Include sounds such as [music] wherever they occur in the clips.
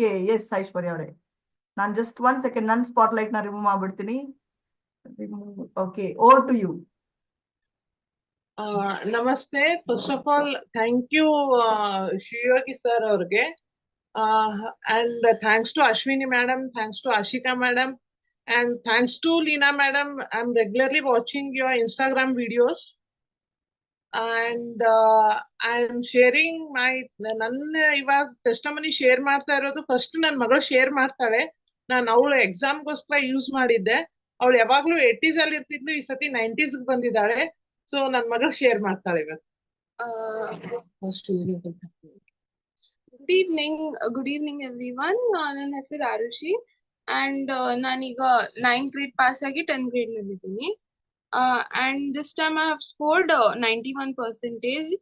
Okay yes ಐಶ್ವರ್ಯ ಅವರೇ. ನಾನು just one second ನನ್ನ ಸ್ಪಾಟ್ಲೈಟ್ನ ರಿಮೂವ್ ಮಾಡ್ಬಿಡ್ತೀನಿ. Okay over to you Uh, ನಮಸ್ತೆ. First of all thank you Shivayogi sir ಅವ್ರಿಗೆ. And thanks to Ashwini madam thanks to Ashika madam and thanks to Leena madam I am regularly watching your Instagram videos and I am sharing my ನನ್ನ ಇವಾಗ testimony share ಮಾಡ್ತಾ ಇರೋದು first ನನ್ನ ಮಗಳು share ಮಾಡ್ತಾಳೆ. ನಾನು ಅವಳು ಎಕ್ಸಾಮ್ಗೋಸ್ಕರ ಯೂಸ್ ಮಾಡಿದ್ದೆ. ಅವಳು ಯಾವಾಗ್ಲೂ ಏಟೀಸ್ ಅಲ್ಲಿ ಇರ್ತಿದ್ಲು, ಈ ಸತಿ ನೈಂಟೀಸ್ ಬಂದಿದ್ದಾಳೆ. ಸೊ ನನ್ ಮಗಳು ಶೇರ್ ಮಾಡ್ತಾಳೆ ಇವತ್ತು good evening good evening everyone ನನ್ನ ಹೆಸರು ಆರುಷಿ. ಅಂಡ್ ನಾನೀಗ ನೈನ್ತ್ ಗ್ರೇಡ್ ಪಾಸ್ ಆಗಿ ಟೆಂತ್ ಗ್ರೇಡ್ನಲ್ಲಿ ಇದ್ದೀನಿ and this time I have scored ninety one percentage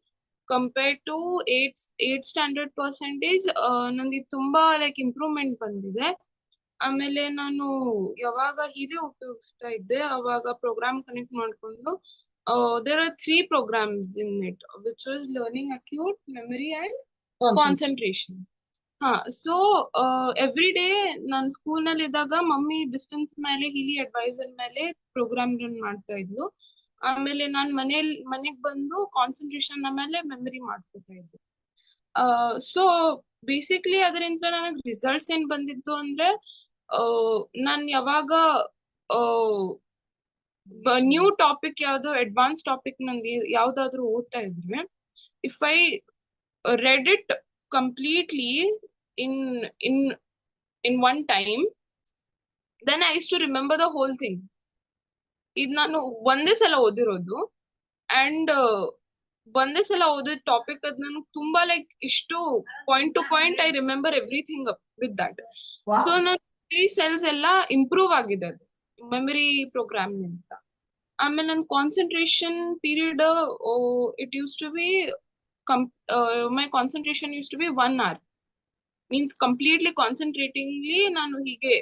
compare to eight eight standard percentage ನನಗೆ ತುಂಬಾ ಲೈಕ್ ಇಂಪ್ರೂವ್ಮೆಂಟ್ ಬಂದಿದೆ. ಆಮೇಲೆ ನಾನು ಯಾವಾಗ ಹಿರಿಯ ಉಪಯೋಗಿಸ್ತಾ ಇದ್ದೆ ಅವಾಗ ಪ್ರೋಗ್ರಾಮ್ ಕನೆಕ್ಟ್ ಮಾಡ್ಕೊಂಡು there are three programs in it which was learning acute memory and concentration ಹಾ ಸೊ ಎವ್ರಿ ಡೇ ನಾನು ಸ್ಕೂಲ್ನಲ್ಲಿ ಇದ್ದಾಗ ಮಮ್ಮಿ ಡಿಸ್ಟೆನ್ಸ್ ಮೇಲೆ ಹಿಲಿ ಅಡ್ವೈಸರ್ ಮೇಲೆ ಪ್ರೋಗ್ರಾಮ್ ರನ್ ಮಾಡ್ತಾ ಇದ್ಲು. ಆಮೇಲೆ ನಾನು ಮನೇಲಿ, ಮನೆಗ್ ಬಂದು ಕಾನ್ಸಂಟ್ರೇಷನ್ ಮೇಲೆ ಮೆಮರಿ ಮಾಡ್ಕೋತಾ ಇದ್ದೆ. ಸೊ ಬೇಸಿಕ್ಲಿ ಅದರಿಂದ ನನಗೆ ರಿಸಲ್ಟ್ಸ್ ಏನ್ ಬಂದಿತ್ತು ಅಂದ್ರೆ ನಾನು ಯಾವಾಗ ನ್ಯೂ ಟಾಪಿಕ್ ಯಾವುದು ಅಡ್ವಾನ್ಸ್ ಟಾಪಿಕ್ ನಂಗೆ ಯಾವ್ದಾದ್ರು ಓದ್ತಾ ಇದ್ರೆ if I read it completely in in in one time then i used to remember the whole thing ಇದು ನಾನು ಒಂದೇ ಸಲ ಓದಿರೋದು. ಅಂಡ್ ಒಂದೇ ಸಲ ಓದಿದ ಟಾಪಿಕ್ ಅದ್ ನನ್ಗೆ ತುಂಬಾ ಲೈಕ್ ಇಷ್ಟು point to point I remember everything with that so ನನ್ನ ಸೆಲ್ಸ್ ಎಲ್ಲ ಇಂಪ್ರೂವ್ ಆಗಿದೆ ಅದು. ಮೆಮರಿ ಪ್ರೋಗ್ರಾಮ್ ಅಂತ ಆಮೇಲೆ ನನ್ನ concentration period it use to be my concentration use to be one hour means completely concentratingly ನಾನು ಹೀಗೆ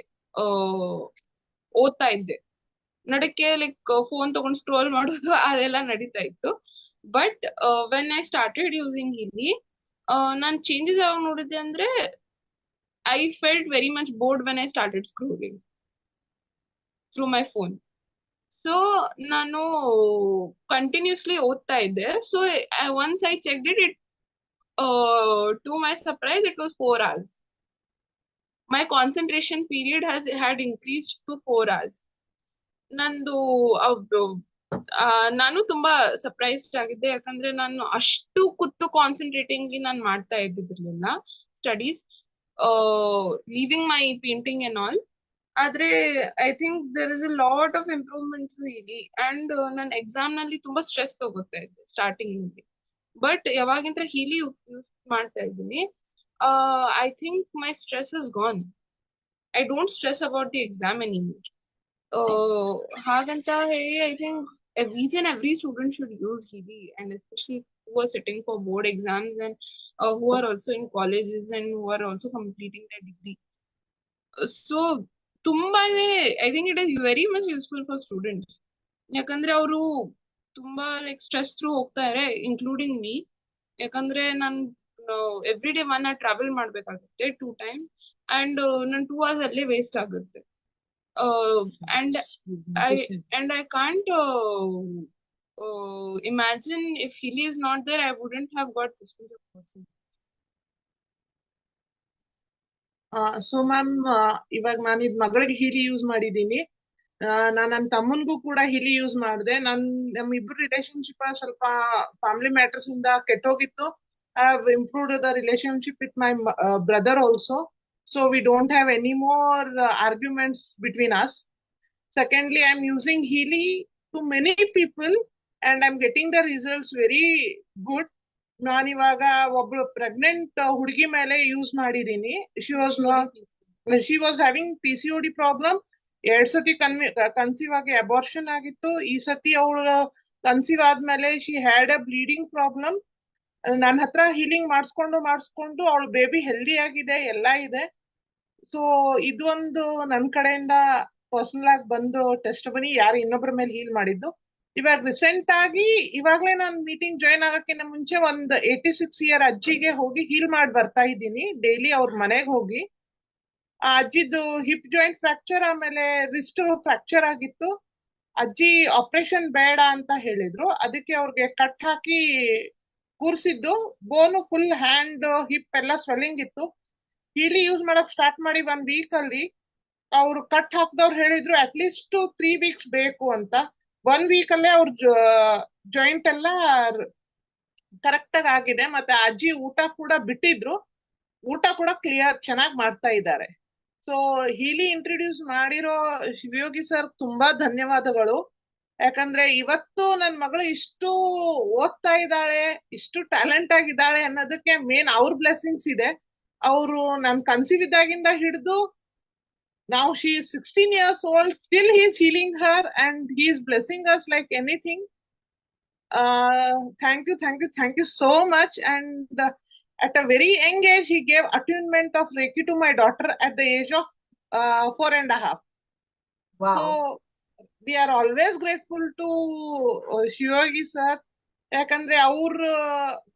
ಓದ್ತಾ ಇದ್ದೆ. ನಡಕ್ಕೆ ಲೈಕ್ ಫೋನ್ ತಗೊಂಡು ಸ್ಕ್ರೋಲ್ ಮಾಡೋದು [laughs] ಅದೆಲ್ಲ ನಡೀತಾ ಇತ್ತು. But when I started using ಇಲ್ಲಿ ನಾನು ಚೇಂಜಸ್ ಯಾವಾಗ ನೋಡಿದ್ದೆ ಅಂದ್ರೆ I felt very much bored when I started scrolling through my phone so ನಾನು ಕಂಟಿನ್ಯೂಸ್ಲಿ ಓದ್ತಾ ಇದ್ದೆ. So once I check it it to my surprise it was four hours. My concentration period has had increased to four hours. ನಂದು ನಾನು ತುಂಬಾ surprised ಆಗಿದ್ದೆ ಯಾಕಂದ್ರೆ ನಾನು ಅಷ್ಟು ಕೂತು ಕಾನ್ಸಂಟ್ರೇಟಿಂಗ್ ನಾನು ಮಾಡ್ತಾ ಇದ್ದಿದ್ರಲಿಲ್ಲ studies leaving my painting and all ಆದ್ರೆ I think there is a lot of improvement ಇಲ್ಲಿ ಅಂಡ್ ನನ್ನ ಎಕ್ಸಾಮ್ನಲ್ಲಿ ತುಂಬಾ ಸ್ಟ್ರೆಸ್ ತಗೋತಾ ಇದ್ದೆ ಸ್ಟಾರ್ಟಿಂಗ್ನಲ್ಲಿ ಬಟ್ ಯಾವಾಗಿಂದ ಹೀಲಿ ಯೂಸ್ ಮಾಡ್ತಾ ಇದ್ದೀನಿ I think my stress is gone I don't stress about the exam any ಹಾಗಂತ ಹೇಳಿ I think each and every student should use Healy and especially who are sitting for board exams and uh, who are also in colleges and who are also completing their degree. So, ತುಂಬಾನೇ I think it is very much useful for students ಯಾಕಂದ್ರೆ ಅವರು ತುಂಬಾ like stress through ಹೋಗ್ತಾರೆ including me ಯಾಕಂದ್ರೆ ನಾನು every day one hour travel ಮಾಡ್ಬೇಕಾಗುತ್ತೆ two time and ನನ್ two hours ಅಲ್ಲೇ ವೇಸ್ಟ್ ಆಗುತ್ತೆ. uh, and I and I can't uh, uh, imagine if Healy is not there, I wouldn't have got this much of percent. So ma'am ಇವಾಗ ನಾನು ಇದ್ ಮಗಳಿಗೆ ಹೀಲಿ use ಮಾಡಿದ್ದೀನಿ. ನಾನು ನನ್ನ ತಮ್ಮನ್ಗೂ ಕೂಡ ಹಿಲಿ ಯೂಸ್ ಮಾಡಿದೆ. ನನ್, ನಮ್ ಇಬ್ರು ರಿಲೇಶನ್ಶಿಪ್ ಸ್ವಲ್ಪ ಫ್ಯಾಮಿಲಿ ಮ್ಯಾಟರ್ಸ್ ಇಂದ ಕೆಟ್ಟೋಗಿತ್ತು. I have improved the relationship with my brother also so we don't have any more arguments between us secondly I am using Heeli to many people and I getting the results very good. ನಾನು ಇವಾಗ ಒಬ್ಳು pregnant ಹುಡುಗಿ ಮೇಲೆ use ಮಾಡಿದೀನಿ she was she was having P C D problem ಎರಡ್ ಸತಿ ಕನ್ವಿ conceive ಆಗಿ abortion ಆಗಿತ್ತು. ಈ ಸತಿ ಅವಳು ಕನ್ಸೀವ್ ಆದ್ಮೇಲೆ she had a bleeding problem ನನ್ನ ಹತ್ರ ಹೀಲಿಂಗ್ ಮಾಡಿಸ್ಕೊಂಡು ಮಾಡಿಸ್ಕೊಂಡು ಅವಳು ಬೇಬಿ ಹೆಲ್ದಿ ಆಗಿದೆ, ಎಲ್ಲ ಇದೆ. ಸೊ ಇದೊಂದು ನನ್ನ ಕಡೆಯಿಂದ ಪರ್ಸನಲ್ ಆಗಿ ಬಂದು ಟೆಸ್ಟ್ ಬನ್ನಿ ಯಾರು ಇನ್ನೊಬ್ಬರ ಮೇಲೆ ಹೀಲ್ ಮಾಡಿದ್ದು. ಇವಾಗ ರೀಸೆಂಟ್ ಆಗಿ ಇವಾಗಲೇ ನಾನು ಮೀಟಿಂಗ್ ಜಾಯ್ನ್ ಆಗೋಕ್ಕಿಂತ ಮುಂಚೆ ಒಂದು ಏಯ್ಟಿ ಸಿಕ್ಸ್ ಇಯರ್ ಅಜ್ಜಿಗೆ ಹೋಗಿ ಹೀಲ್ ಮಾಡಿ ಬರ್ತಾ ಇದ್ದೀನಿ. ಡೈಲಿ ಅವ್ರ ಮನೆಗೆ ಹೋಗಿ. ಅಜ್ಜಿದು ಹಿಪ್ ಜಾಯಿಂಟ್ ಫ್ರಾಕ್ಚರ್ ಆಮೇಲೆ ರಿಸ್ಟ್ ಫ್ರಾಕ್ಚರ್ ಆಗಿತ್ತು. ಅಜ್ಜಿ ಆಪರೇಷನ್ ಬೇಡ ಅಂತ ಹೇಳಿದ್ರು. ಅದಕ್ಕೆ ಅವ್ರಿಗೆ ಕಟ್ ಹಾಕಿ ಕೂರಿಸಿದ್ದು. ಬೋನು ಫುಲ್ ಹ್ಯಾಂಡ್ ಹಿಪ್ ಎಲ್ಲ ಸ್ವೆಲ್ಲಿಂಗ್ ಇತ್ತು. ಹೀಲಿ ಯೂಸ್ ಮಾಡಕ್ ಸ್ಟಾರ್ಟ್ ಮಾಡಿ ಒನ್ ವೀಕ್ ಅಲ್ಲಿ ಅವ್ರು ಕಟ್ ಹಾಕ್ದವ್ರು ಹೇಳಿದ್ರು ಅಟ್ ಲೀಸ್ಟ್ ತ್ರೀ ವೀಕ್ಸ್ ಬೇಕು ಅಂತ. ಒನ್ ವೀಕ್ ಅಲ್ಲೇ ಅವ್ರ ಜಾಯಿಂಟ್ ಎಲ್ಲ ಕರೆಕ್ಟ್ ಆಗಿ ಆಗಿದೆ. ಮತ್ತೆ ಅಜ್ಜಿ ಊಟ ಕೂಡ ಬಿಟ್ಟಿದ್ರು. ಊಟ ಕೂಡ ಕ್ಲಿಯರ್ ಚೆನ್ನಾಗಿ ಮಾಡ್ತಾ ಇದ್ದಾರೆ. ಸೊ ಹೀಲಿ ಇಂಟ್ರೊಡ್ಯೂಸ್ ಮಾಡಿರೋ ಶಿವಯೋಗಿ ಸರ್ ತುಂಬಾ ಧನ್ಯವಾದಗಳು. ಯಾಕಂದ್ರೆ ಇವತ್ತು ನನ್ ಮಗಳು ಇಷ್ಟು ಓದ್ತಾ ಇದ್ದಾಳೆ, ಇಷ್ಟು ಟ್ಯಾಲೆಂಟ್ ಆಗಿದ್ದಾಳೆ ಅನ್ನೋದಕ್ಕೆ ಮೇನ್ ಅವ್ರ ಬ್ಲೆಸ್ಸಿಂಗ್ಸ್ ಇದೆ. ಅವರು ನನ್ ಕನ್ಸೀವ್ ಇದ್ದಾಗಿಂದ ಹಿಡಿದು ನಾವು she sixteen years old still is healing her and he is blessing us like anything thank you thank you thank you so much and at a very young age, he gave attunement of Reiki to my daughter at the age of uh, four and a half. Wow So we are always grateful to uh, Shivayogi sir ಯಾಕಂದ್ರೆ ಅವ್ರ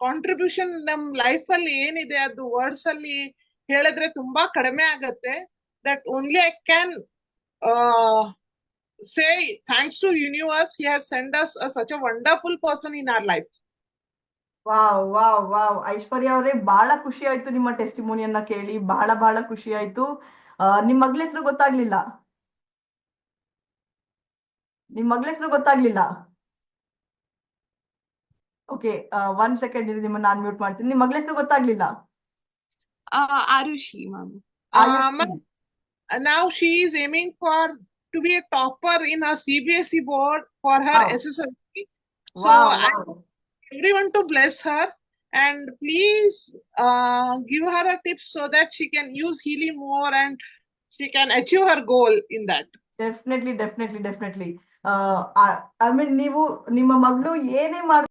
contribution ನಮ್ life ಅಲ್ಲಿ ಏನಿದೆ ಅದು words ಅಲ್ಲಿ ಹೇಳಿದ್ರೆ ತುಂಬಾ ಕಡಿಮೆ ಆಗತ್ತೆ that only I can say thanks to universe he has send us such a wonderful person in our life wow wow wow. Aishwarya ಅವರೇ ಬಹಳ ಖುಷಿ ಆಯ್ತು ನಿಮ್ಮ ಟೆಸ್ಟಿಮೋನಿಯನ್ನ ಕೇಳಿ. ಬಹಳ ಬಹಳ ಖುಷಿ ಆಯ್ತು. ನಿಮ್ಮ ನಿಮ್ ಮಗಳ ಹೆಸರು ಗೊತ್ತಾಗ್ಲಿಲ್ಲ? ನಿಮ್ಮ ಮಗಳ ಹೆಸರು ಗೊತ್ತಾಗ್ಲಿಲ್ಲ? ಓಕೆ ಒನ್ ಸೆಕೆಂಡ್ ಇರಿ ನಿಮ್ಮನ್ನ ನಾನು ಮ್ಯೂಟ್ ಮಾಡ್ತೀನಿ. ನಿಮ್ಮ ಮಗಳ ಹೆಸರು ಗೊತ್ತಾಗ್ಲಿಲ್ಲ? Aarushi ma'am ma'am. She Um, aiming for to be a topper in a C B S E board for her S S L want everyone to bless her and please uh, give her a tip so that she can use Healy more and she can achieve her goal in that. Definitely definitely definitely I mean ನೀವು ನಿಮ್ಮ ಮಗಳು ಏನೇ ಮಾಡ್